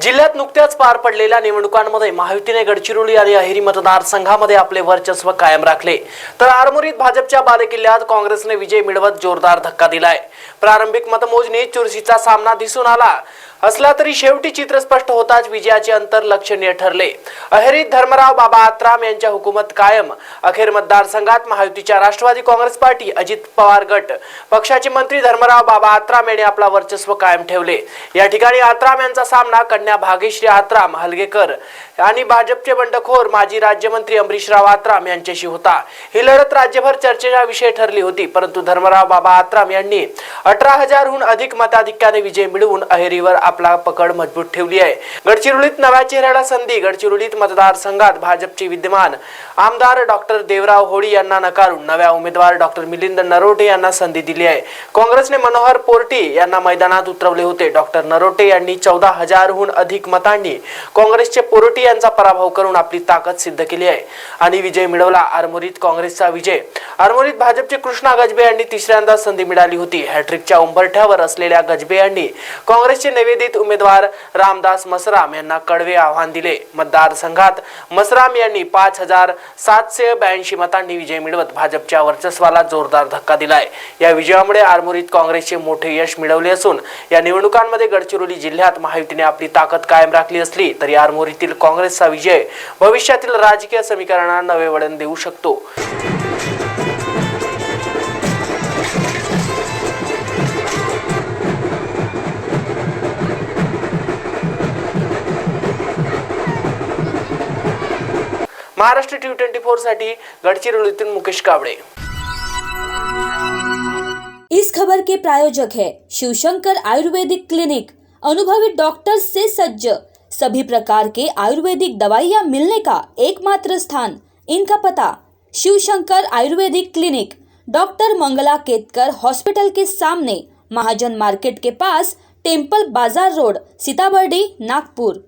जिल्ह्यात नुकत्याच पार पडलेल्या निवडणुकांमध्ये महायुतीने गडचिरोली आणि अहेरी मतदारसंघामध्ये आपले वर्चस्व कायम राखले. तर आरमोरीत भाजपच्या बालेकिल्ल्यात काँग्रेसने विजय मिळवत जोरदार धक्का दिलाय. प्रारंभिक मतमोजणीत चुरशीचा सामना दिसून आला. असला तरी शेवटी चित्र स्पष्ट होताच विजयाचे अंतर लक्षणीय ठरले. अहेरीत धर्मराव बाबा आत्राम यांच्या हुकूमत कायम. अखेर मतदारसंघात महायुतीच्या राष्ट्रवादी काँग्रेस पार्टी अजित पवार गट. पक्षाचे मंत्री धर्मराव बाबा आत्राम यांनी आपला वर्चस्व कायम ठेवले. या ठिकाणी आत्राम यांचा सामना कन्या भाग्यश्री आत्राम हलगेकर आणि भाजपचे बंडखोर माजी राज्यमंत्री अमरीशराव आत्राम यांच्याशी होता. ही लढत राज्यभर चर्चेचा विषय ठरली होती परंतु धर्मराव बाबा आत्राम यांनी अठरा हजारहून अधिक मताधिक्याने विजय मिळवून अहेरीवर आपला पकड मजबूत ठेवली आहे. गडचिरोलीत नव्या चेहऱ्याला संधी गडचिरोलीत मतदारसंघात भाजपचे विद्यमान आमदार डॉक्टर देवराव होळी यांना नकारून नव्या उमेदवार डॉक्टर मिलिंद नरोटे यांना संधी दिली आहे. काँग्रेसने मनोहर पोर्टे यांना मैदानात उतरवले होते. डॉक्टर नरोटे यांनी चौदा हजारहून अधिक मतांनी काँग्रेसचे पोरोटी यांचा पराभव करून आपली ताकद सिद्ध केली आहे. आणि विजय मिळवला. आरमोरीत काँग्रेसचा विजय. आरमोरीत भाजपचे कृष्णा गजबे यांनी तिसऱ्यांदा संधी मिळाली होती. हॅट्रिकच्या उंबरठ्यावर असलेल्या गजबे यांनी काँग्रेसचे नैवेद्य निवेदित उमेदवार रामदास मसराम यांना कडवे आव्हान दिले. मतदारसंघात मसराम यांनी पाच हजार सातशे ब्याऐंशी मतांनी विजय मिळवत भाजपच्या वर्चस्वाला जोरदार धक्का दिलाय. या विजयामुळे आरमोरीत काँग्रेसचे मोठे यश मिळवले असून या निवडणुकांमध्ये गडचिरोली जिल्ह्यात महायुतीने आपली ताकद कायम राखली असली तरी आरमोरीतील काँग्रेसचा विजय भविष्यातील राजकीय समीकरणांना नवे वळण देऊ शकतो. महाराष्ट्र टी ट्वेंटी फोर साठी गडचिरोलीतून मुकेश कावडे. इस खबर के प्रायोजक है शिवशंकर आयुर्वेदिक क्लिनिक। अनुभवी डॉक्टर से सज्ज। सभी प्रकार के आयुर्वेदिक दवाइयाँ मिलने का एकमात्र स्थान। इनका पता, Shivshankar Ayurvedic clinic. Doctor Mangala Ketkar hospital के सामने, महाजन मार्केट के पास, टेंपल बाज़ार रोड, सीताबर्डी, नागपुर।